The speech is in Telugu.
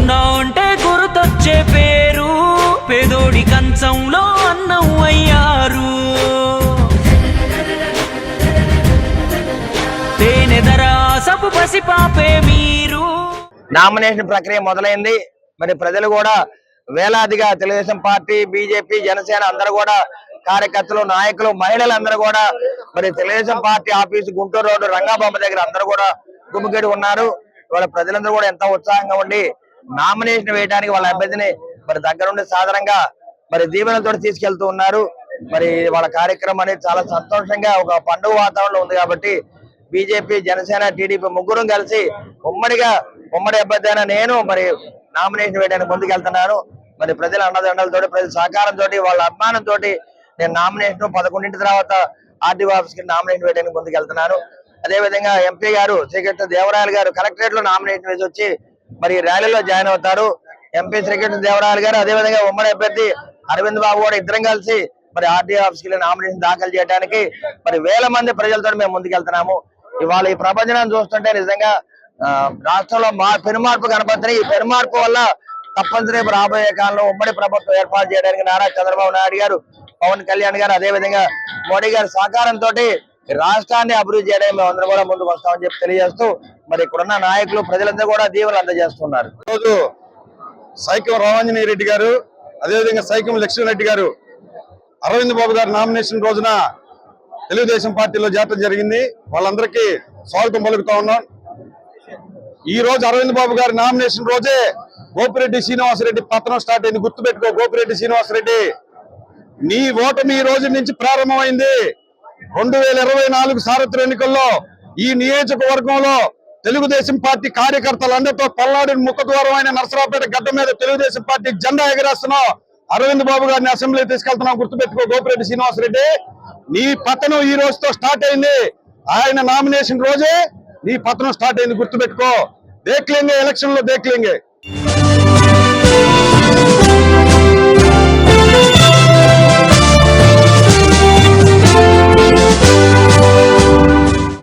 ఉన్నా ఉంటే గుర్తొచ్చే పేరు. పేదోడి కంచంలో అన్నం అయ్యారు. తేనె పసిపాపే మీరు. నామినేషన్ ప్రక్రియ మొదలైంది. మరి ప్రజలు కూడా వేలాదిగా తెలుగుదేశం పార్టీ బీజేపీ జనసేన అందరూ కూడా కార్యకర్తలు నాయకులు మహిళలందరూ కూడా మరి Telugu Desam party office Guntur road Rangababu దగ్గర అందరూ కూడా గుమిగడి ఉన్నారు. ఇవాళ ప్రజలందరూ కూడా ఎంతో ఉత్సాహంగా ఉండి నామినేషన్ వేయడానికి వాళ్ళ అభ్యర్థిని మరి దగ్గరుండి సాధారణంగా మరి దీవెనలతో తీసుకెళ్తూ ఉన్నారు. మరి వాళ్ళ కార్యక్రమం అనేది చాలా సంతోషంగా ఒక పండుగ వాతావరణంలో ఉంది కాబట్టి బీజేపీ జనసేన టీడీపీ ముగ్గురం కలిసి ఉమ్మడిగా ఉమ్మడి అభ్యర్థి నేను మరి నామినేషన్ వేయడానికి ముందుకెళ్తున్నాను. మరి ప్రజల అన్నదండలతో ప్రజల సహకారంతో వాళ్ళ అభిమానంతో నేను నామినేషన్ పదకొండింటి తర్వాత ఆర్టీఓ ఆఫీస్కి నామినేషన్ వేయడానికి ముందుకెళ్తున్నాను. అదే విధంగా ఎంపీ గారు శ్రీకృష్ణ దేవరాయలు గారు కలెక్టరేట్లో నామినేషన్ వేసి వచ్చి మరి ర్యాలీలో జాయిన్ అవుతారు. ఎంపీ శ్రీకృష్ణ దేవరాయలు గారు అదే విధంగా ఉమ్మడి అభ్యర్థి అరవింద్ బాబు కూడా ఇద్దరం కలిసి మరి ఆర్టీఓ ఆఫీస్ వెళ్ళి నామినేషన్ దాఖలు చేయడానికి మరి వేల మంది ప్రజలతో మేము ముందుకెళ్తున్నాము. ఇవాళ ఈ ప్రపంచం చూస్తుంటే నిజంగా రాష్ట్రంలో మా పెనుమార్పు కనపడుతున్నాయి. ఈ పెనుమార్పు వల్ల తప్పనిసరి రాబోయే కాలంలో ఉమ్మడి ప్రభుత్వం ఏర్పాటు చేయడానికి నారా చంద్రబాబు నాయుడు గారు పవన్ కళ్యాణ్ గారు అదే విధంగా మోడీ గారి సహకారంతో రాష్ట్రాన్ని అభివృద్ధి చేయడానికి మేము అందరం కూడా ముందుకు వస్తామని చెప్పి తెలియజేస్తూ మరి ఇక్కడున్న నాయకులు ప్రజలందరూ కూడా దీవెనలు అందజేస్తున్నారు. రోజు సైకం రామాంజనేయ రెడ్డి గారు అదేవిధంగా సైకం లక్ష్మణ రెడ్డి గారు అరవింద్ బాబు గారి నామినేషన్ రోజున తెలుగుదేశం పార్టీలో జాతర జరిగింది. వాళ్ళందరికీ స్వాగతం పలుకుతా ఉన్నాం. ఈ రోజు అరవింద్ బాబు గారి నామినేషన్ రోజే గోపిరెడ్డి శ్రీనివాసరెడ్డి పతనం స్టార్ట్ అయింది. గుర్తుపెట్టుకో గోపిరెడ్డి శ్రీనివాసరెడ్డి నీ ఓటమి ఈ రోజు నుంచి ప్రారంభమైంది. రెండు వేల ఇరవై నాలుగు సార్వత్రిక ఎన్నికల్లో ఈ నియోజకవర్గంలో తెలుగుదేశం పార్టీ కార్యకర్తలందరితో పల్నాడు ముఖద్వారం అయిన నరసరావుపేట గడ్డ మీద తెలుగుదేశం పార్టీ జెండా ఎగరేస్తున్నాం. అరవింద్ బాబు గారిని అసెంబ్లీ తీసుకెళ్తున్నాం. గుర్తుపెట్టుకో గోపిరెడ్డి శ్రీనివాసరెడ్డి. నీ పతనం ఈ రోజుతో స్టార్ట్ అయింది. ఆయన నామినేషన్ రోజే నీ పతనం స్టార్ట్ అయింది. గుర్తుపెట్టుకో. దేక్లింగే ఎలక్షన్లో దేక్లింగే